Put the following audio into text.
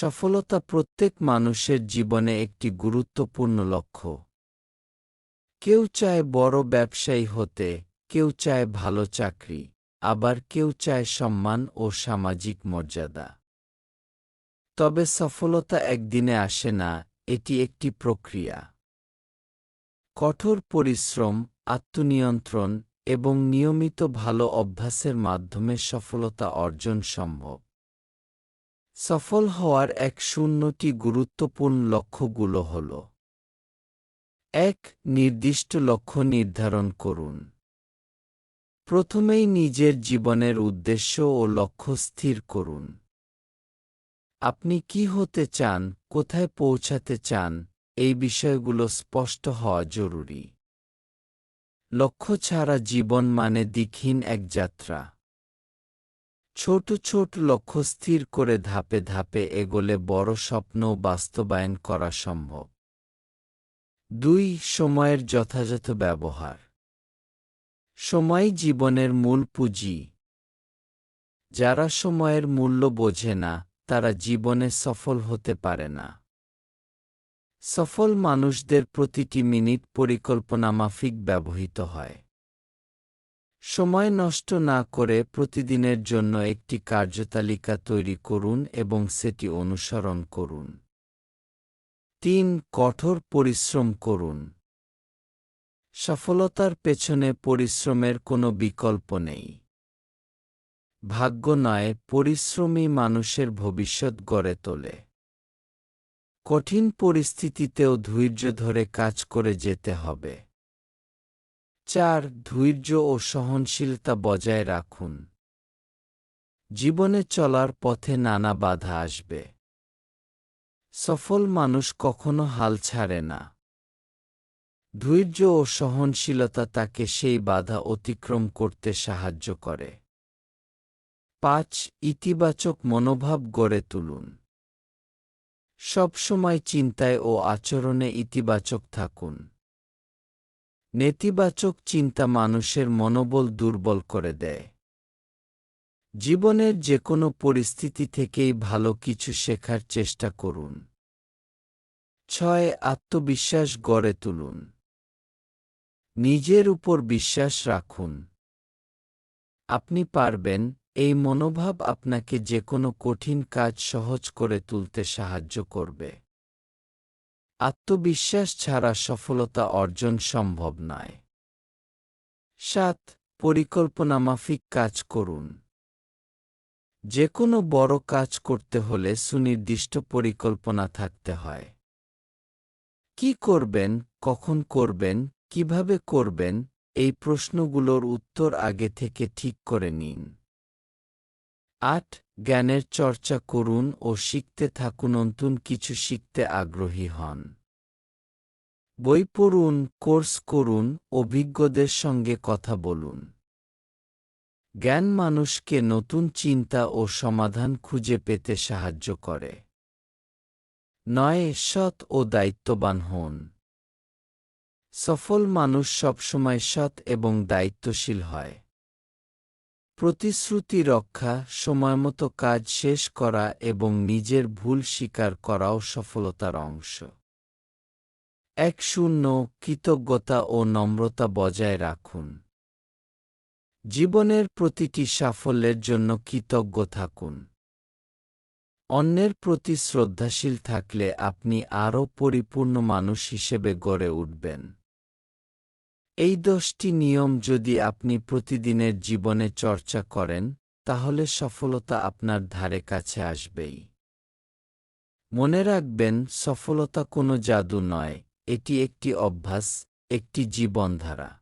সফলতা প্রত্যেক মানুষের জীবনে একটি গুরুত্বপূর্ণ লক্ষ্য। কেউ চায় বড় ব্যবসায়ী হতে, কেউ চায় ভালো চাকরি, আবার কেউ চায় সম্মান ও সামাজিক মর্যাদা। তবে সফলতা একদিনে আসে না, এটি একটি প্রক্রিয়া। কঠোর পরিশ্রম, আত্মনিয়ন্ত্রণ এবং নিয়মিত ভালো অভ্যাসের মাধ্যমে সফলতা অর্জন সম্ভব। সফল হওয়ার এক শূন্যটি গুরুত্বপূর্ণ লক্ষ্যগুলো হল এক, নির্দিষ্ট লক্ষ্য নির্ধারণ করুন। প্রথমেই নিজের জীবনের উদ্দেশ্য ও লক্ষ্য স্থির করুন। আপনি কি হতে চান, কোথায় পৌঁছাতে চান, এই বিষয়গুলো স্পষ্ট হওয়া জরুরি। লক্ষ্য ছাড়া জীবন মানে দিকহীন এক যাত্রা। ছোট ছোট লক্ষ্য স্থির করে ধাপে ধাপে এগোলে বড় স্বপ্ন বাস্তবায়ন করা সম্ভব। দুই, সময়ের যথাযথ ব্যবহার। সময় জীবনের মূল পুঁজি। যারা সময়ের মূল্য বোঝে না, তারা জীবনে সফল হতে পারে না। সফল মানুষদের প্রতিটি মিনিট পরিকল্পনামাফিক ব্যবহৃত হয়। সময় নষ্ট না করে প্রতিদিনের জন্য একটি কার্যতালিকা তৈরি করুন এবং সেটি অনুসরণ করুন। তিন, কঠোর পরিশ্রম করুন। সফলতার পেছনে পরিশ্রমের কোনো বিকল্প নেই। ভাগ্য নয় পরিশ্রমী মানুষের ভবিষ্যৎ গড়ে তোলে। কঠিন পরিস্থিতিতেও ধৈর্য ধরে কাজ করে যেতে হবে। চার ধৈর্য ও সহনশীলতা বজায় রাখুন। জীবনে চলার পথে নানা বাধা আসবে। সফল মানুষ কখনো হাল ছাড়ে না। ধৈর্য ও সহনশীলতা তাকে সেই বাধা অতিক্রম করতে সাহায্য করে। পাঁচ, ইতিবাচক মনোভাব গড়ে তুলুন। সবসময় চিন্তায় ও আচরণে ইতিবাচক থাকুন। নেতিবাচক চিন্তা মানুষের মনোবল দুর্বল করে দেয়। জীবনের যে কোনো পরিস্থিতি থেকেই ভালো কিছু শেখার চেষ্টা করুন। ছয়, আত্মবিশ্বাস গড়ে তুলুন। নিজের উপর বিশ্বাস রাখুন। আপনি পারবেন এই মনোভাব আপনাকে যে কোনো কঠিন কাজ সহজ করে তুলতে সাহায্য করবে। আত্মবিশ্বাস ছাড়া সফলতা অর্জন সম্ভব নয়। সাত পরিকল্পনামাফিক কাজ করুন। যে কোনো বড় কাজ করতে হলে সুনির্দিষ্ট পরিকল্পনা থাকতে হয়। কি করবেন, কখন করবেন, কীভাবে করবেন, এই প্রশ্নগুলোর উত্তর আগে থেকে ঠিক করে নিন। আট, জ্ঞানের চর্চা করুন ও শিখতে থাকুন নতুন কিছু শিখতে আগ্রহী হন। বই পড়ুন, কোর্স করুন, অভিজ্ঞদের সঙ্গে কথা বলুন। জ্ঞান মানুষকে নতুন চিন্তা ও সমাধান খুঁজে পেতে সাহায্য করে। নয় সৎ ও দায়িত্ববান হন। সফল মানুষ সবসময় সৎ এবং দায়িত্বশীল হয়। প্রতিশ্রুতি রক্ষা, সময়মতো কাজ শেষ করা এবং নিজের ভুল স্বীকার করাও সফলতার অংশ। এক শূন্য, কৃতজ্ঞতা ও নম্রতা বজায় রাখুন। জীবনের প্রতিটি সাফল্যের জন্য কৃতজ্ঞ থাকুন। অন্যের প্রতি শ্রদ্ধাশীল থাকলে আপনি আরও পরিপূর্ণ মানুষ হিসেবে গড়ে উঠবেন। এই দশটি নিয়ম যদি আপনি প্রতিদিনের জীবনে চর্চা করেন, তাহলে সফলতা আপনার ধারে কাছে আসবেই। মনে রাখবেন, সফলতা কোনো জাদু নয়, এটি একটি অভ্যাস, একটি জীবনধারা।